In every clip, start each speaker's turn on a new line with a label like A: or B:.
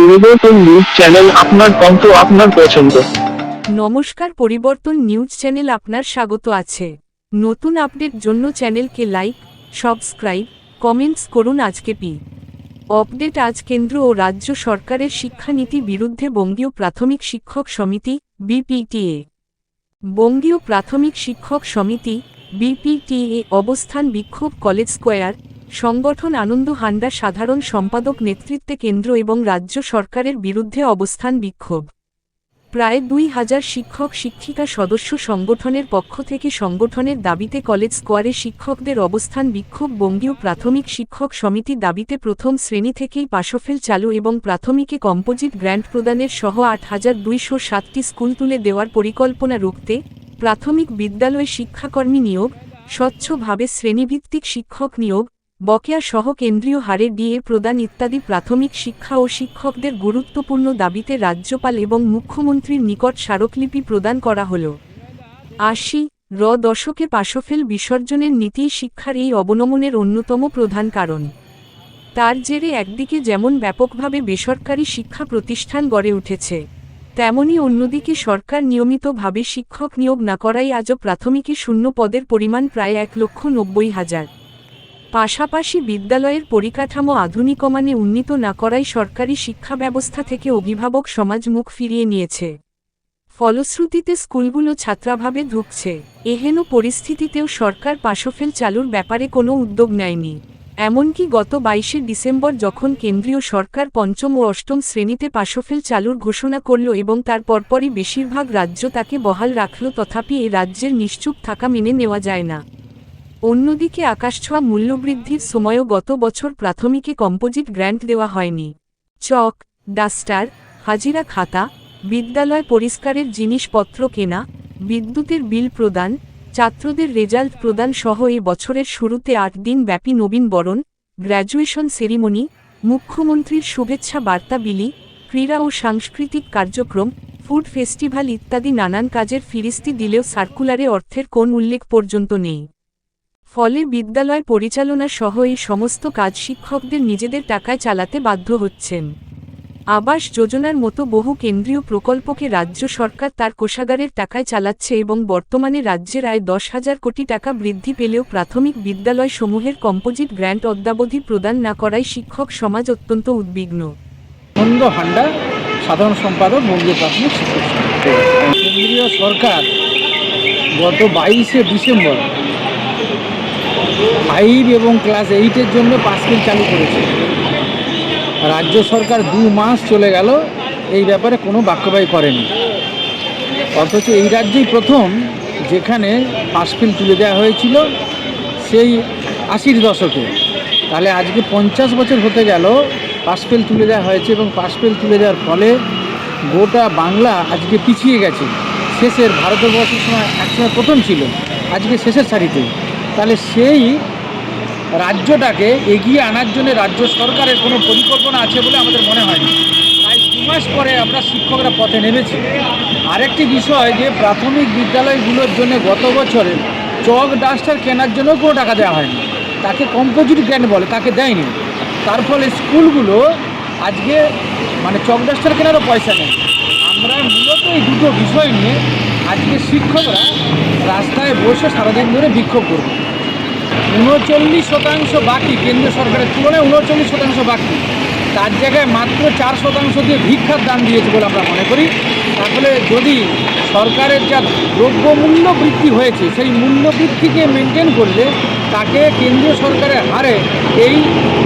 A: পরিবর্তন news channel আপনার কণ্ঠ আপনার পছন্দ।
B: নমস্কার, পরিবর্তন নিউজ চ্যানেল আপনার স্বাগত আছে। নতুন আপডেট জন্য চ্যানেলকে লাইক সাবস্ক্রাইব কমেন্টস করুন আজকে পি। আপডেট আজ কেন্দ্র ও রাজ্য সরকারের শিক্ষানীতি বিরুদ্ধে বঙ্গীয় প্রাথমিক শিক্ষক সমিতি, বিপিটিএ। বঙ্গীয় প্রাথমিক শিক্ষক সমিতি, বিপিটিএ অবস্থান বিক্ষোভ কলেজ স্কোয়ার সংগঠন আনন্দ হান্ডা সাধারণ সম্পাদক নেতৃত্বে কেন্দ্র এবং রাজ্য সরকারের বিরুদ্ধে অবস্থান বিক্ষোভ। প্রায় দুই হাজার শিক্ষক, শিক্ষিকা সদস্য সংগঠনের পক্ষ থেকে সংগঠনের দাবিতে কলেজ স্কোয়ারে শিক্ষকদের অবস্থান বিক্ষোভ, বঙ্গীয় প্রাথমিক শিক্ষক সমিতি দাবিতে প্রথম শ্রেণি থেকেই পাশফেল চালু এবং প্রাথমিকে কম্পোজিট গ্র্যান্ট প্রদানের সহ আট হাজার দুইশো সাতটি স্কুল তুলে দেওয়ার পরিকল্পনা রুখতে প্রাথমিক বিদ্যালয়ে শিক্ষাকর্মী নিয়োগ, স্বচ্ছভাবে শ্রেণীভিত্তিক শিক্ষক নিয়োগ বকেয়া সহ কেন্দ্রীয় হারে ডিএ প্রদান ইত্যাদি প্রাথমিক শিক্ষা ও শিক্ষকদের গুরুত্বপূর্ণ দাবিতে রাজ্যপাল এবং মুখ্যমন্ত্রীর নিকট স্মারকলিপি প্রদান করা হল। আশি র দশকে পাশফেল বিসর্জনের নীতি শিক্ষার এই অবনমনের অন্যতম প্রধান কারণ। তার জেরে একদিকে যেমন ব্যাপকভাবে বেসরকারি শিক্ষা প্রতিষ্ঠান গড়ে উঠেছে, তেমনি অন্যদিকে সরকার নিয়মিতভাবে শিক্ষক নিয়োগ না করাই আজও প্রাথমিকে শূন্য পদের পরিমাণ প্রায় এক লক্ষ নব্বই হাজার। পাশাপাশি বিদ্যালয়ের পরিকাঠামো আধুনিকমানে উন্নীত না করাই সরকারি শিক্ষা ব্যবস্থা থেকে অভিভাবক সমাজ মুখ ফিরিয়ে নিয়েছে। ফলশ্রুতিতে স্কুলগুলো ছাত্রাভাবে ধুঁকছে এহেন পরিস্থিতিতেও সরকার পাশফেল চালুর ব্যাপারে কোনো উদ্যোগ নেয়নি। এমনকি গত বাইশে ডিসেম্বর যখন কেন্দ্রীয় সরকার পঞ্চম ও অষ্টম শ্রেণীতে পাশফেল চালুর ঘোষণা করল এবং তার পরপরই বেশিরভাগ রাজ্য তাকে বহাল রাখল, তথাপি এ রাজ্যের নিশ্চুপ থাকা মেনে নেওয়া যায় না। অন্যদিকে আকাশছোঁয়া মূল্যবৃদ্ধির সময়ও গত বছর প্রাথমিকে কম্পোজিট গ্র্যান্ট দেওয়া হয়নি। চক, ডাস্টার, হাজিরা খাতা, বিদ্যালয় পরিষ্কারের জিনিসপত্র কেনা, বিদ্যুতের বিল প্রদান, ছাত্রদের রেজাল্ট প্রদান সহ এ বছরের শুরুতে আট দিন ব্যাপী নবীন বরণ, গ্র্যাজুয়েশন সেরিমনি, মুখ্যমন্ত্রীর শুভেচ্ছা বার্তা বিলি, ক্রীড়া ও সাংস্কৃতিক কার্যক্রম, ফুড ফেস্টিভ্যাল ইত্যাদি নানান কাজের ফিরিস্তি দিলেও সার্কুলারে অর্থের কোন উল্লেখ পর্যন্ত নেই। ফলে বিদ্যালয় পরিচালনা সহ এই সমস্ত কাজ শিক্ষকদের নিজেদের টাকায় চালাতে বাধ্য হচ্ছেন। আবাস যোজনার মতো বহু কেন্দ্রীয় প্রকল্পকে রাজ্য সরকার তার কোষাগারের টাকায় চালাচ্ছে এবং বর্তমানে রাজ্যের আয় দশ হাজার কোটি টাকা বৃদ্ধি পেলেও প্রাথমিক বিদ্যালয়সমূহের কম্পোজিট গ্র্যান্ট অদ্যাবধি প্রদান না করায় শিক্ষক সমাজ অত্যন্ত উদ্বিগ্ন।
C: সাধারণ সম্পাদক বঙ্গীয় প্রাথমিক শিক্ষক কেন্দ্রীয় সরকার গত বাইশে ডিসেম্বর ফাইভ এবং ক্লাস এইটের জন্য পাসকিল চালু করেছে। রাজ্য সরকার দু মাস চলে গেল, এই ব্যাপারে কোনো বাক্যবাই করেনি। অথচ এই রাজ্যেই প্রথম যেখানে পাসফিল তুলে দেওয়া হয়েছিল, সেই আশির দশকে। তাহলে আজকে পঞ্চাশ বছর হতে গেল পাসফেল তুলে দেওয়া হয়েছে এবং পাসফেল তুলে দেওয়ার ফলে গোটা বাংলা আজকে পিছিয়ে গেছে। শেষের ভারতবর্ষের সময় একসময় প্রথম ছিল, আজকে শেষের সারিতে। তাহলে সেই রাজ্যটাকে এগিয়ে আনার জন্য রাজ্য সরকারের কোনো পরিকল্পনা আছে বলে আমাদের মনে হয় না তাই দু মাস পরে আমরা শিক্ষকরা পথে নেমেছি। আরেকটি বিষয় যে প্রাথমিক বিদ্যালয়গুলোর জন্য গত বছরে চক ডাস্টার কেনার জন্য কোনো টাকা দেওয়া হয়নি। তাকে কম্পোজিট গ্র্যান্ড বলে, তাকে দেয়নি। তার ফলে স্কুলগুলো আজকে মানে চক ডাস্টার কেনারও পয়সা নেই। আমরা মূলত এই দুটো বিষয় নিয়ে আজকে শিক্ষকরা রাস্তায় বসে সারাদিন ধরে বিক্ষোভ করবে। উনচল্লিশ শতাংশ বাকি, কেন্দ্রীয় সরকারের তুলনায় উনচল্লিশ শতাংশ বাকি। তার জায়গায় মাত্র চার শতাংশ দিয়ে ভিক্ষার দান দিয়েছে বলে আমরা মনে করি। তাহলে যদি সরকারের যা দ্রব্যমূল্য বৃদ্ধি হয়েছে, সেই মূল্য বৃদ্ধিকে মেনটেন করলে তাকে কেন্দ্রীয় সরকারের হারে এই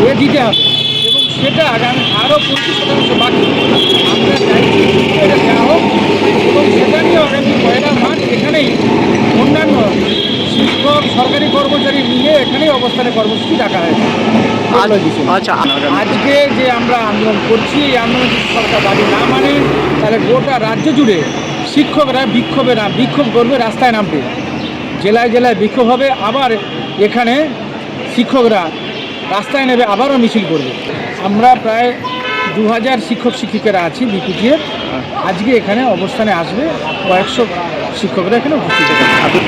C: এ দিতে হবে। এবং সেটা আগামী আরও পঁচিশ শতাংশ বাকি। আমরা চাইছি এটা দেওয়া হোক এবং মার্চ এখানেই। অন্যান্য শিক্ষক সরকারি কর্মচারী নিয়ে এখানেই অবস্থানে কর্মসূচি ডাকা হয়েছে।
A: আচ্ছা
C: আজকে যে আমরা আন্দোলন করছি এই আন্দোলন যদি সরকার দাবি না মানে তাহলে গোটা রাজ্য জুড়ে শিক্ষকরা বিক্ষোভে না বিক্ষোভ করবে রাস্তায় নামবে। জেলায় জেলায় বিক্ষোভ হবে আবার এখানে শিক্ষকরা রাস্তায় নেবে আবারও মিছিল করবে। আমরা প্রায় দু হাজার শিক্ষক শিক্ষিকারা আছি বিপিটিএর। আজকে এখানে অবস্থানে আসবে কয়েকশো শিক্ষকরা এখানে উপস্থিত হবে